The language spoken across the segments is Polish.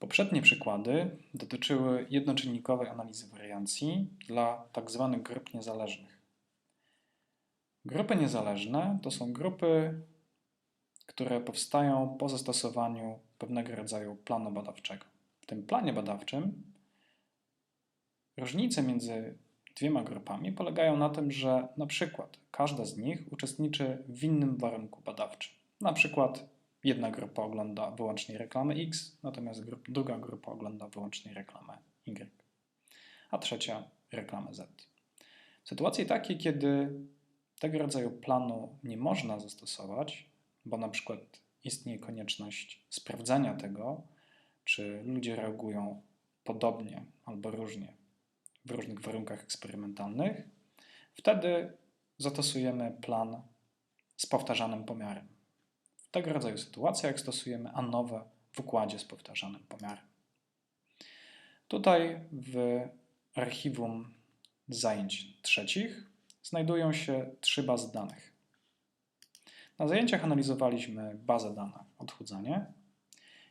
Poprzednie przykłady dotyczyły jednoczynnikowej analizy wariancji dla tzw. grup niezależnych. Grupy niezależne to są grupy, które powstają po zastosowaniu pewnego rodzaju planu badawczego. W tym planie badawczym różnice między dwiema grupami polegają na tym, że na przykład każda z nich uczestniczy w innym warunku badawczym. Na przykład jedna grupa ogląda wyłącznie reklamę X, natomiast druga grupa ogląda wyłącznie reklamę Y, a trzecia reklamę Z. W sytuacji takiej, kiedy tego rodzaju planu nie można zastosować, bo na przykład istnieje konieczność sprawdzenia tego, czy ludzie reagują podobnie albo różnie w różnych warunkach eksperymentalnych, wtedy zastosujemy plan z powtarzanym pomiarem. Tego rodzaju sytuacjach stosujemy ANOWę w układzie z powtarzanym pomiarem. Tutaj w archiwum zajęć trzecich znajdują się trzy bazy danych. Na zajęciach analizowaliśmy bazę danych odchudzanie.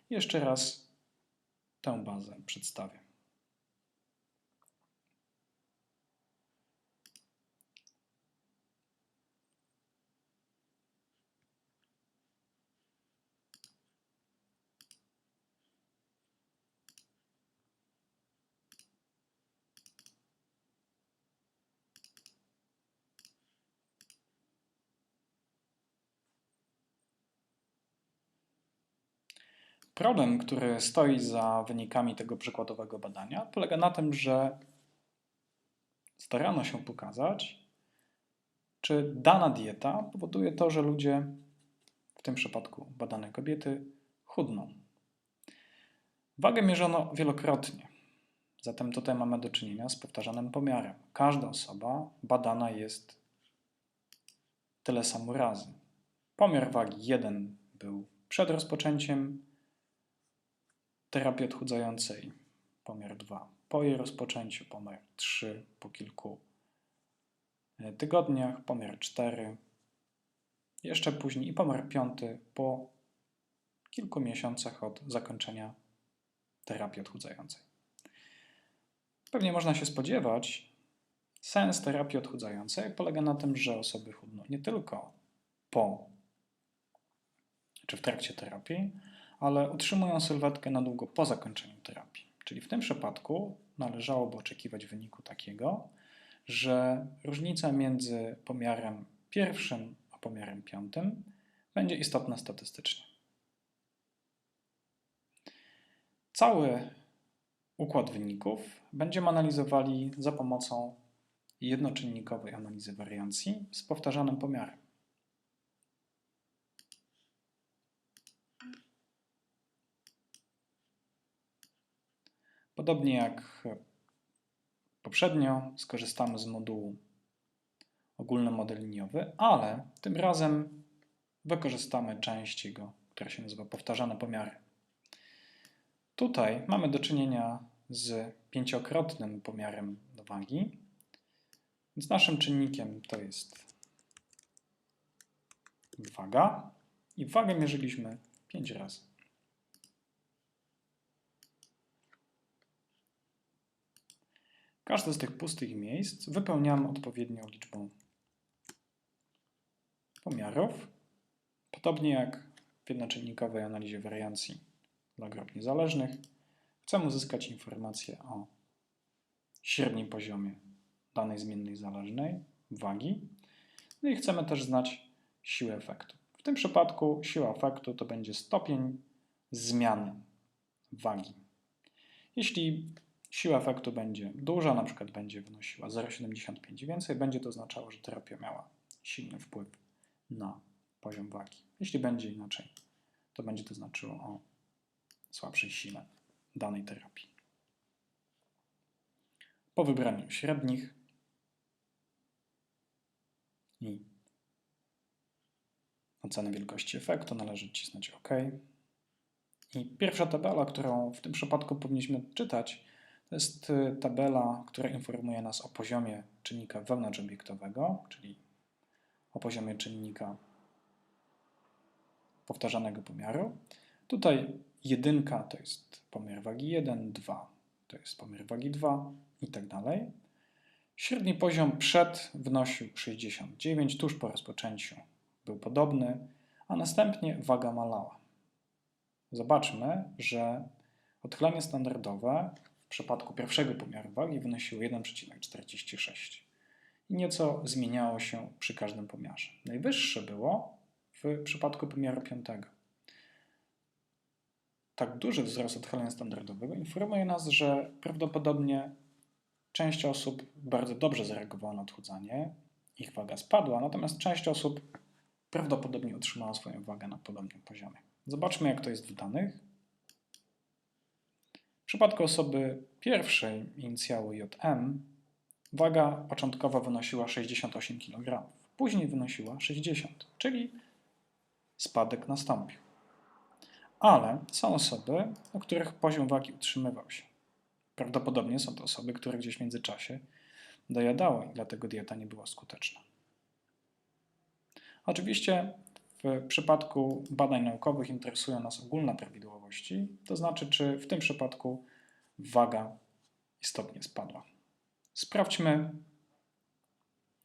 Jeszcze raz tę bazę przedstawię. Problem, który stoi za wynikami tego przykładowego badania, polega na tym, że starano się pokazać, czy dana dieta powoduje to, że ludzie, w tym przypadku badane kobiety, chudną. Wagę mierzono wielokrotnie, zatem tutaj mamy do czynienia z powtarzanym pomiarem. Każda osoba badana jest tyle samo razy. Pomiar wagi 1 był przed rozpoczęciem terapii odchudzającej pomiar 2 po jej rozpoczęciu, pomiar 3 po kilku e, tygodniach, pomiar 4 jeszcze później i pomiar 5 po kilku miesiącach od zakończenia terapii odchudzającej. Pewnie można się spodziewać, sens terapii odchudzającej polega na tym, że osoby chudną nie tylko po czy w trakcie terapii, ale utrzymują sylwetkę na długo po zakończeniu terapii. Czyli w tym przypadku należałoby oczekiwać wyniku takiego, że różnica między pomiarem pierwszym a pomiarem piątym będzie istotna statystycznie. Cały układ wyników będziemy analizowali za pomocą jednoczynnikowej analizy wariancji z powtarzanym pomiarem. Podobnie jak poprzednio, skorzystamy z modułu ogólny model liniowy, ale tym razem wykorzystamy część jego, która się nazywa powtarzane pomiary. Tutaj mamy do czynienia z pięciokrotnym pomiarem wagi, więc naszym czynnikiem to jest waga i wagę mierzyliśmy 5 razy. Każde z tych pustych miejsc wypełniamy odpowiednią liczbą pomiarów, podobnie jak w jednoczynnikowej analizie wariancji dla grup niezależnych. Chcemy uzyskać informację o średnim poziomie danej zmiennej zależnej, wagi, no i chcemy też znać siłę efektu. W tym przypadku siła efektu to będzie stopień zmiany wagi. Jeśli siła efektu będzie duża, na przykład będzie wynosiła 0,75 i więcej, będzie to oznaczało, że terapia miała silny wpływ na poziom wagi. Jeśli będzie inaczej, to będzie to znaczyło o słabszej sile danej terapii. Po wybraniu średnich i oceny wielkości efektu należy wcisnąć OK. I pierwsza tabela, którą w tym przypadku powinniśmy czytać, to jest y, tabela, która informuje nas o poziomie czynnika wewnątrzobiektowego, czyli o poziomie czynnika powtarzanego pomiaru. Tutaj jedynka to jest pomiar wagi 1, 2 to jest pomiar wagi 2 i tak dalej. Średni poziom przed wynosił 69, tuż po rozpoczęciu był podobny, a następnie waga malała. Zobaczmy, że odchylenie standardowe przypadku pierwszego pomiaru wagi wynosiło 1,46 i nieco zmieniało się przy każdym pomiarze. Najwyższe było w przypadku pomiaru piątego. Tak duży wzrost odchylenia standardowego informuje nas, że prawdopodobnie część osób bardzo dobrze zareagowała na odchudzanie, ich waga spadła, natomiast część osób prawdopodobnie utrzymała swoją wagę na podobnym poziomie. Zobaczmy, jak to jest w danych. W przypadku osoby pierwszej, inicjału JM, waga początkowa wynosiła 68 kg, później wynosiła 60, czyli spadek nastąpił. Ale są osoby, u których poziom wagi utrzymywał się. Prawdopodobnie są to osoby, które gdzieś w międzyczasie dojadały i dlatego dieta nie była skuteczna. Oczywiście w przypadku badań naukowych interesują nas ogólne prawidłowości, to znaczy, czy w tym przypadku waga istotnie spadła. Sprawdźmy,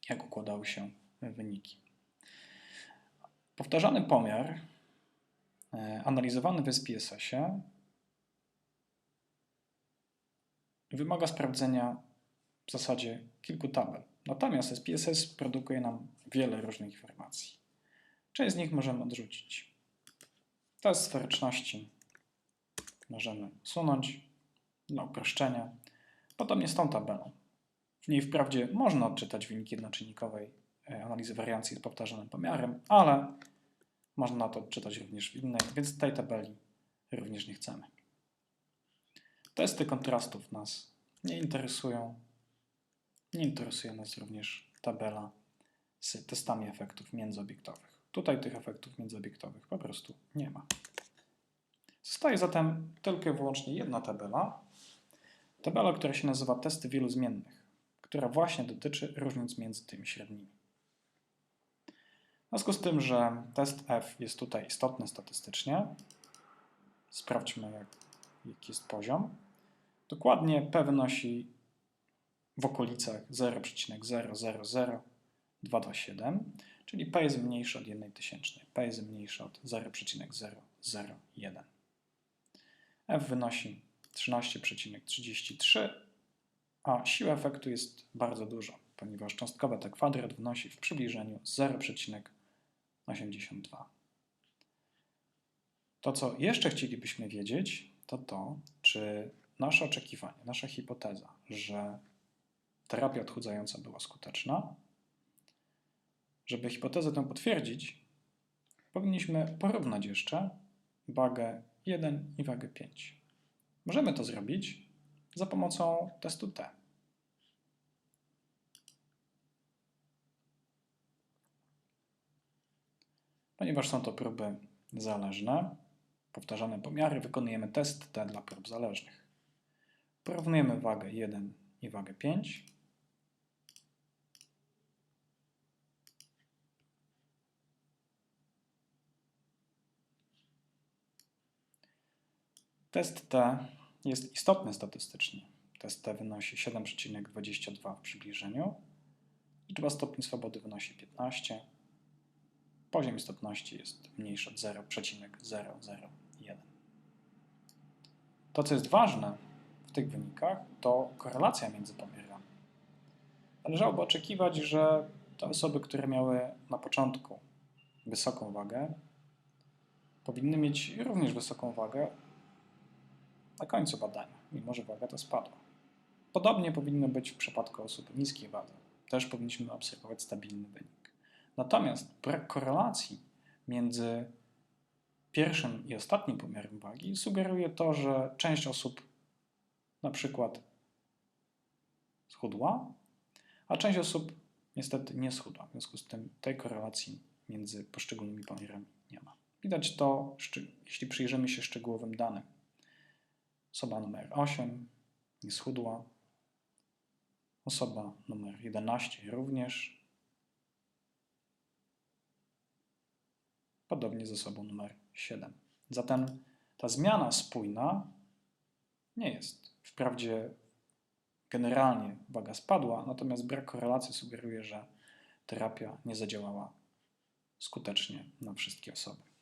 jak układały się wyniki. Powtarzany pomiar e, analizowany w SPSS-ie wymaga sprawdzenia w zasadzie kilku tabel. Natomiast SPSS produkuje nam wiele różnych informacji. Część z nich możemy odrzucić. Test sferyczności możemy usunąć dla uproszczenia. Podobnie z tą tabelą. W niej wprawdzie można odczytać wyniki jednoczynnikowej e, analizy wariancji z powtarzanym pomiarem, ale można to odczytać również w innej, więc tej tabeli również nie chcemy. Testy kontrastów nas nie interesują. Nie interesuje nas również tabela z testami efektów międzyobiektowych. Tutaj tych efektów międzyobiektowych po prostu nie ma. Zostaje zatem tylko i wyłącznie jedna tabela. Tabela, która się nazywa testy wielu zmiennych, która właśnie dotyczy różnic między tymi średnimi. W związku z tym, że test F jest tutaj istotny statystycznie, sprawdźmy, jak, jaki jest poziom. Dokładnie P wynosi w okolicach 0,000227, czyli P jest mniejsze od 1 tysięcznej. P jest mniejsze od 0,001. F wynosi 13,33, a siła efektu jest bardzo duża, ponieważ cząstkowe T kwadrat wynosi w przybliżeniu 0,82. To, co jeszcze chcielibyśmy wiedzieć, to to, czy nasze oczekiwanie, nasza hipoteza, że terapia odchudzająca była skuteczna, żeby hipotezę tę potwierdzić, powinniśmy porównać jeszcze wagę 1 i wagę 5. Możemy to zrobić za pomocą testu T. Ponieważ są to próby zależne, powtarzane pomiary, wykonujemy test T dla prób zależnych. Porównujemy wagę 1 i wagę 5. Test T jest istotny statystycznie. Test T wynosi 7,22 w przybliżeniu. Liczba stopni swobody wynosi 15. Poziom istotności jest mniejszy od 0,001. To, co jest ważne, tych wynikach to korelacja między pomiarami. Należałoby oczekiwać, że te osoby, które miały na początku wysoką wagę, powinny mieć również wysoką wagę na końcu badania, mimo że waga ta spadła. Podobnie powinno być w przypadku osób niskiej wadze. Też powinniśmy obserwować stabilny wynik. Natomiast brak korelacji między pierwszym i ostatnim pomiarem wagi sugeruje to, że część osób na przykład schudła, a część osób niestety nie schudła. W związku z tym tej korelacji między poszczególnymi pomiarami nie ma. Widać to, jeśli przyjrzymy się szczegółowym danym. Osoba numer 8 nie schudła, osoba numer 11 również, podobnie z osobą numer 7. Zatem ta zmiana spójna nie jest. Wprawdzie generalnie waga spadła, natomiast brak korelacji sugeruje, że terapia nie zadziałała skutecznie na wszystkie osoby.